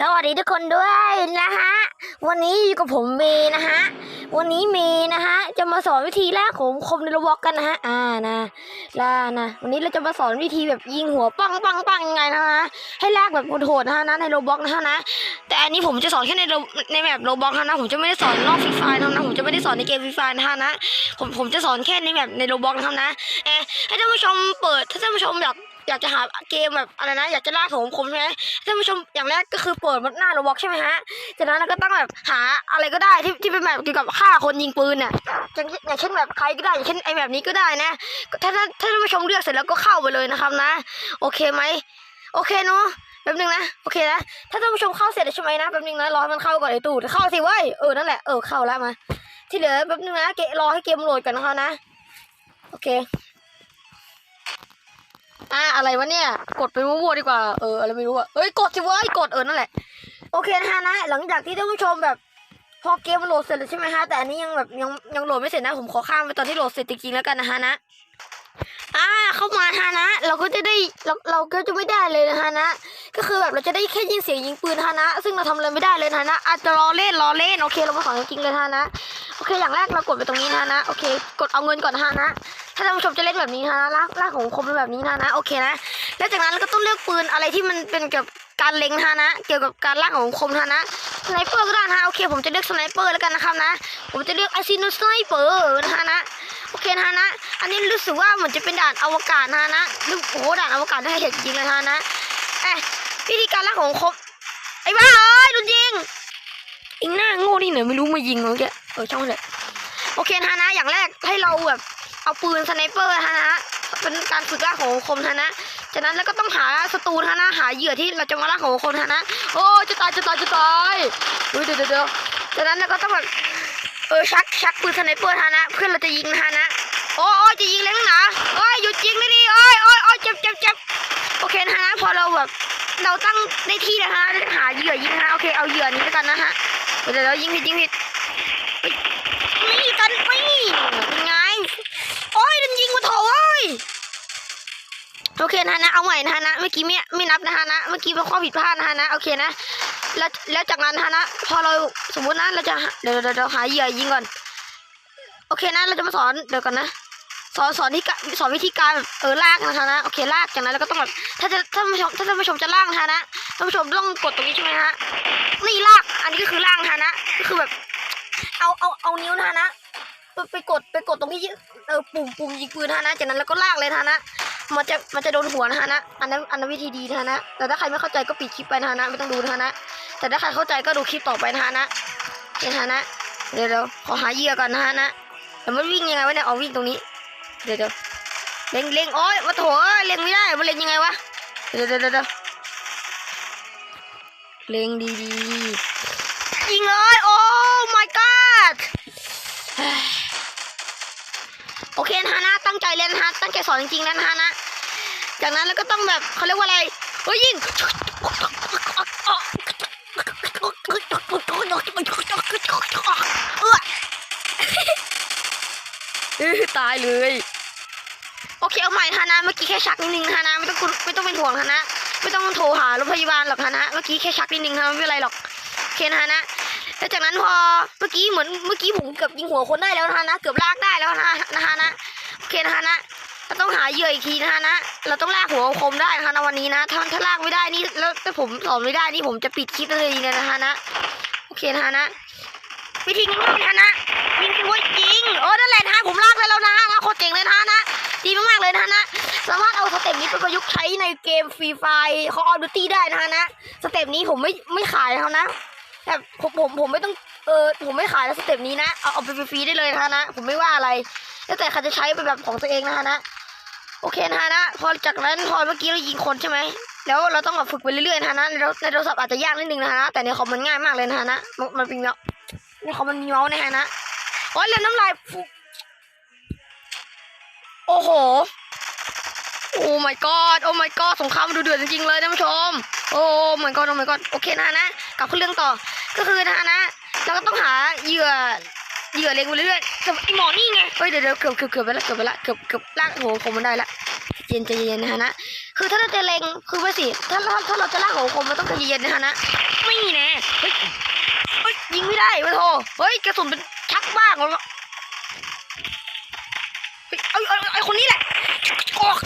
สวัสดีทุกคนด้วยนะฮะ วันนี้อยู่กับผมเมย์นะฮะ วันนี้เมย์นะฮะ จะมาสอนวิธีแรกของคมในระบอกกันนะฮะ อ่านะล่านะ วันนี้เราจะมาสอนวิธีแบบยิงหัวปังปังปังยังไงนะฮะ ให้แรกแบบโหดๆนะฮะนะในโรบอกนะฮะนะ แต่อันนี้ผมจะสอนแค่ในในแบบโรบอกนะ ผมจะไม่ได้สอนนอกฟรีไฟนะนะ ผมจะไม่ได้สอนในเกมฟรีไฟนะฮะนะ ผมผมจะสอนแค่ในแบบในโรบอกนะครับนะเอะให้ท่านผู้ชมเปิด ถ้าท่านผู้ชมแบบ อยากจะหาเกมแบบอะไรนะอยากจะล่าของคมใช่ไหมท่านผู้ชมอย่างแรกก็คือเปิดหน้าโรบอกใช่ไหมฮะจากนั้นเราก็ต้องแบบหาอะไรก็ได้ที่ที่เป็นแบบเกี่ยวกับฆ่าคนยิงปืนเนี่ยอย่างอย่างเช่นแบบใครก็ได้อย่างเช่นไอแบบนี้ก็ได้นะถ้าถ้าถ้าท่านผู้ชมเลือกเสร็จแล้วก็เข้าไปเลยนะครับนะ โอเคไหมโอเคเนาะแป๊บนึงนะโอเคนะถ้าท่านผู้ชมเข้าเสร็จแล้ใช่ไหมนะแป๊บนึงนะรอให้มันเข้าก่อนไอตู่เข้าสิเว้ยเออนั่นแหละเออเข้าแล้วมาที่เหลือแป๊บนึงนะเกะรอให้เกมโหลดก่อนนะคะนะโอเค อ่าอะไรวะเนี่ย กดไปมั่วๆดีกว่า เอออะไรไม่รู้อะเอ้ยกดสิเว้ยกดเออนั่นแหละ โอเคนะฮะนะ หลังจากที่ท่านผู้ชมแบบ พอเกมมันโหลดเสร็จแล้วใช่ไหมฮะ แต่อันนี้ยังแบบยังยังโหลดไม่เสร็จนะ ผมขอข้ามไปตอนที่โหลดเสร็จจริงๆแล้วกันนะฮะนะ อ่าเข้ามาฮะนะ เราก็จะได้เราเราก็จะไม่ได้เลยนะฮะนะ ก็คือแบบเราจะได้แค่ยินเสียงยิงปืนฮะนะ ซึ่งเราทำอะไรไม่ได้เลยนะฮะนะอาจจะรอเล่นรอเล่นโอเค เรามาสอนจริงๆเลยฮะนะ โอเคอย่างแรกเรากดไปตรงนี้นะฮะนะ โอเค กดเอาเงินก่อนฮะนะาท่านผู้ชมจะเล่นแบบนี้นะฮะลากลากของคมเป็นแบบนี้นะนะโอเคนะ แล้วจากนั้นเราก็ต้องเลือกปืนอะไรที่มันเป็นเกี่ยวกับการเล็งนะฮะนะ เกี่ยวกับการลากของคมนะฮะนะสไนเปอร์ก็ได้นะฮะโอเค ผมจะเลือกสไนเปอร์แล้วกันนะครับนะ ผมจะเลือกไอซิโนสไนเปอร์นะฮะนะโอเคนะฮะนะ อันนี้รู้สึกว่าเหมือนจะเป็นด่านอวกาศนะฮะนะนึกโอ้โหด่านอวกาศได้เห็นจริงเลยนะฮะนะเอ๊ะวิธีการลากของคมไอ้บ้าเอ้ยโดนยิงอิงหน้าโง่ที่ไหนไม่รู้มายิงเมื่อกี้เออช่างเลยโอเคนะฮะนะอย่างแรกให้เราแบบ เอาปืนสไนเปอร์นะฮะนะเป็นการฝึกล่าของคมนะฮะนะจากนั้นแล้วก็ต้องหาศัตรูนะฮะนะหาเหยื่อที่เราจะมาล่าของคนนะฮะนะโอ้จะตายจะตายจะตายเดี๋ยวเดี๋ยวจากนั้นเราก็ต้องแบบเออชักชักปืนสไนเปอร์นะฮะนะเพื่อนเราจะยิงนะฮะนะโอ้ยจะยิงแรงนาโอ้ยหยุดยิงเลยดิโอ้ยโอ้ยโอ้ยเจ็บเจ็บเจ็บโอเคนะฮะพอเราแบบเราตั้งได้ที่นะฮะหาเหยื่อยิงนะฮะโอเคเอาเหยื่อนี้แล้วกันนะฮะเดี๋ยวเรายิงผิดยิงผิดเฮ้ยนี่กันนี่เป็นไง โอเคนะฮะนะเอาใหม่นะฮะนะเมื่อกี้ไม่ไม่นับนะฮะนะเมื่อกี้เป็นข้อผิดพลาดนะฮะนะโอเคนะแล้วแล้วจากนั้นฮะนะพอเราสมมตินะเราจะเดี๋ยวเดี๋ยวเดี๋ยวหาเหยื่อยิงก่อนโอเคนะเราจะมาสอนเดี๋ยวก่อนนะสอนสอนที่กสอนวิธีการเออลากนะคะนะโอเคลากจากนั้นแล้วก็ต้องแบบถ้าจะถ้าท่านผู้ชมถ้าท่านผู้ชมจะลากนะคะนะท่านผู้ชมต้องกดตรงนี้ใช่ไหมฮะนี่ลากอันนี้ก็คือลากนะคะนะก็คือแบบ เอาเอาเอานิ้วนะคะนะไปกดไปกดตรงที่เออปุ่มปุ่มยิงปืนนะคะนะจากนั้นแล้วก็ลากเลยนะคะนะ มันจะมันจะโดนหัวนะคะนะ อันนั้นอันนั้นวิธีดีนะคะนะ แต่ถ้าใครไม่เข้าใจก็ปิดคลิปไปนะคะนะไม่ต้องดูนะคะนะ แต่ถ้าใครเข้าใจก็ดูคลิปต่อไปนะคะนะนี่นะคะนะ เดี๋ยวเดี๋ยวขอหาเหยื่อก่อนนะคะนะแต่มันวิ่งยังไงวะเนี่ยเอาวิ่งตรงนี้ เดี๋ยวเดี๋ยวเล็งเล็งโอ้ยมาโถเอ้ยเล็งไม่ได้ มันเล็งยังไงวะ เดี๋ยวเดี๋ยวเดี๋ยวเล็งดีดีๆยิงเลยโอ้ my god โอเคนะฮะนะตั้งใจเล่นนะฮะตั้งใจสอนจริงๆแล้วนะฮะนะ จากนั้นแล้วก็ต้องแบบเขาเรียกว่าอะไรเฮ้ยยิงเออตายเลย โอเคเอาใหม่ฮะนะเมื่อกี้แค่ชักนิดนึงฮะนะไม่ต้องไม่ต้องเป็นห่วงฮะนะไม่ต้องโทรหารถพยาบาลหรอกฮะนะเมื่อกี้แค่ชักนิดนึงนะไม่เป็นไรหรอกโอเคนะฮะนะแล้วจากนั้นพอเมื่อกี้เหมือนเมื่อกี้ผมเกือบยิงหัวคนได้แล้วฮะนะเกือบลากได้แล้วนะฮะนะโอเคนะฮะนะ เราต้องหาเหยื่ออีกทีนะฮะนะ เราต้องลากหัวคมได้นะคะในวันนี้นะ ถ้าถ้าลากไม่ได้นี่แล้วถ้าผมสอนไม่ได้นี่ผมจะปิดคลิปเลยเนี่ยนะฮะนะ โอเคนะฮะนะ วิธีง่ายๆนะฮะนะยิงสิเว้ยยิงเออนั่นแหละนะฮะผมลากได้แล้วนะฮะนะโคตรเจ๋งเลยนะนะ ดีมากๆเลยนะนะ สามารถเอาสเต็ปนี้ไปประยุกต์ใช้ในเกมฟรีไฟเขาออฟดูตี้ได้นะฮะนะ สเต็ปนี้ผมไม่ไม่ขายเขานะแบบผมผมผมไม่ต้องเออผมไม่ขายแล้วสเต็ปนี้นะ เอาเอาไปฟรีๆได้เลยนะฮะนะ ผมไม่ว่าอะไรแล้วแต่ใครจะใช้เป็นแบบของตัวเองนะฮะนะ โอเคนะฮะนะพอจากนั้นพอเมื่อกี้เรายิงคนใช่ไหมแล้วเราต้องแบบฝึกไปเรื่อยๆนะฮะนะในโทรในโทรศัพท์อาจจะยากนิดนึงนะฮะนะแต่ในคอมมันง่ายมากเลยนะฮะนะมันมันเป็นเนาะในคอมมันมีเมาส์นะฮะนะโอ้ยเลือดน้ำลายโอ้โหโอ้ my god โอ้ my god สงครามดูเดือดจริงๆเลยท่านผู้ชม โอ้ my god โอ้ my god โอเคนะฮะนะกลับขึ้นเรื่องต่อ ก็คือนะฮะนะ เราก็ต้องหาเหยื่อ เหยื่อเล็งไปเรื่อยๆกับไอหมอนี่ไงเฮ้ยเดี๋ยวเดี๋ยวเกือบเกือบเกือบไปละเกือบไปละเกือบเกือบลากโอ้โหผมมันได้ละเย็นใจเย็นนะฮะนะคือถ้าเราจะเล็งคือไปสิถ้าถ้าถ้าเราจะลากของคมมันต้องใจเย็นนะฮะนะไม่แน่เฮ้ยเฮ้ยยิงไม่ได้วะโทเฮ้ยกระสุนเป็นชักบ้างวะเฮ้ยไอ้ไอ้ไอ้คนนี้แหละออก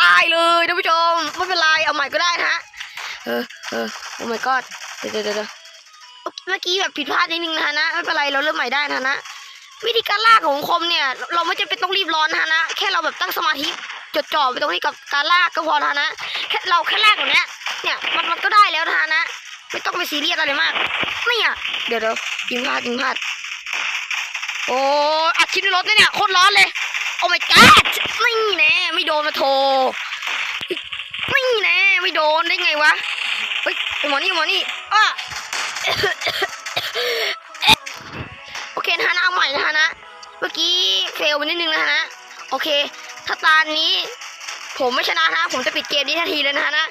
ตายเลยท่านผู้ชมไม่เป็นไรเอาใหม่ก็ได้นะฮะเออเออโอ้ my god เดี๋ยวเดี๋ยว เมื่อกี้แบบผิดพลาดนิดนึงนะฮะนะไม่เป็นไรเราเริ่มใหม่ได้นะฮะนะวิธีการลากของคมเนี่ย เราไม่จำเป็นต้องรีบร้อนนะฮะนะแค่เราแบบตั้งสมาธิจดจ่อไปตรงนี้กับการลากก็พอนะฮะนะแค่เราแค่ลากตรงเนี้ยเนี่ยมันมันก็ได้แล้วนะฮะนะไม่ต้องไปซีเรียสอะไรมากเนี่ยเดี๋ยวเดี๋ยวยิงพลาดยิงพลาดโอ้อัดคลิปในรถเนี่ยโคตรร้อนเลยโอ้ my god ไม่แน่ไม่โดนมาโทรไม่แน่ไม่โดนได้ไงวะเฮ้ยไอหมอนี่หมอนี่อ้า โอเคนะฮะเอาใหม่นะฮะนะ เมื่อกี้เฟลไปนิดนึงนะฮะ โอเค ถ้าตานี้ ผมไม่ชนะนะ ผมจะปิดเกมนี้ทันทีเลยนะฮะนะ